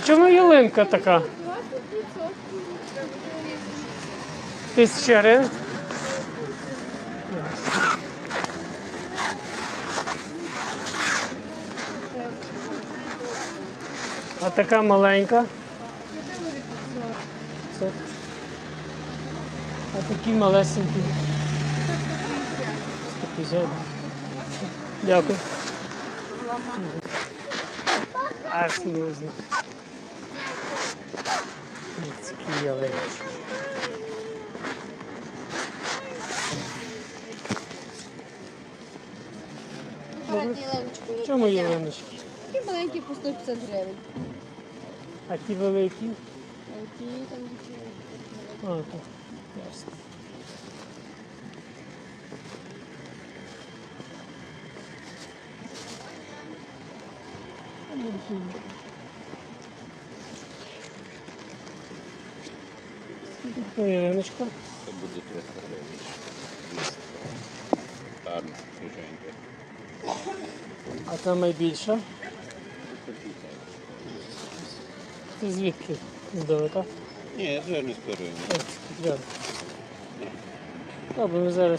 чому ялинка така? Тисяча гривень. А така маленька. А такі малесенькі. 150. Дякую. Нужно. Такі ялиночки. Брати ялиночку. В чому ялиночки? Такі маленькі по 150 гривень. А ті великі? А ті там дівчата. А, так. Ясно. Ну, Іриночка. Це буде 300 гривень. Гарно, свіженьке. А там найбільша. Ти звідки? Здалека? Ні, я вже не скорую. Ось, Добре, ми зараз.